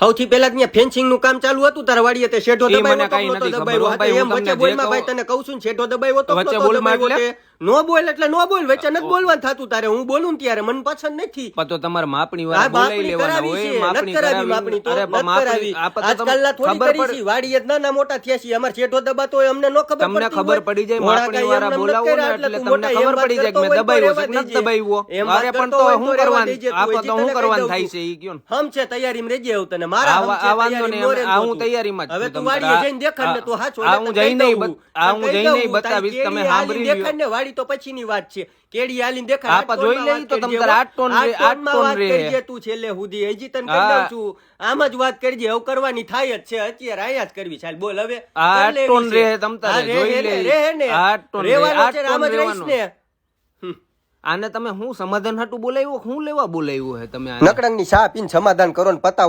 સૌથી પહેલા ત્યાં ફેન્સિંગનું કામ ચાલુ હતું. તારા વાડીએ તે શેઠો ઈ મને તો કાંઈ નહોતો નથી ખબર. ભાઈ, એમ વચ્ચે બોલમાં ભાઈ તને કહું છું ને, શેઠો દબાવ્યો તો વચ્ચે બોલમાં એટલે? નો બોલ એટલે નો બોલ વચ્ચે નથી બોલવાનું થાતું તારે. હું બોલું ત્યારે મન પસંદ નથી. પણ તો તમારે માપણી વાર બોલાઈ લેવાના હોય માપણી કરાવી માપણી તો માપણી આજકાલ ના થોડી કરી છે. વાડીએ જ ના મોટા થયા છીએ. અમારે શેઠો દબાતો હોય અમને નો ખબર તમને ખબર પડી જાય માપણી વાળા બોલાવો ને એટલે તમને ખબર પડી જાય કે મેં દબાવ્યો છે નથી દેજે. અરે પણ તો હું કરવાનું? આ તો હું કરવાનું થાય છે. ઈ કયો ને. હમ છે તૈયારીમાં રહેજે એવું તને મારા આ હમ વા- છે આ વાંધો નહીં, આ હું તૈયારીમાં હવે તું વાડીએ જઈને દેખાડ ને તું હાચો આ હું જઈને કહી ઈ દઉં. બત- આ હું જઈને ઈ દઉં. તારી બતાવીશ, તમે સાંભળી લ્યો. દેખાડ ને વાડી તો પછીની વાત છે કેડી હાલીને દેખાડ હા, જોઈ લઈ તો તમ તારે આઠ ટોન રે- આઠ ટોન રે. તું છેલ્લે સુધી હજી તને કહી દઉં છું આમ જ વાત કરજે હવે કરવાની થાય જ છે અત્યારે આયા જ કરવી ચાલ બોલ હવે આઠ ટોન રે તમ તારે જોઈ લે. રે, ને. આઠ ટોન રે, આઠ છે ને આમ ટોન જ રહીશ રહેવાનું. ને હમ. આને તમે હું સમાધાન હાટું બોલાવ્યું હું લેવા બોલાવ્યું હે તમે? નકડંગની શા પીને સમાધાન કરો ને પતાવો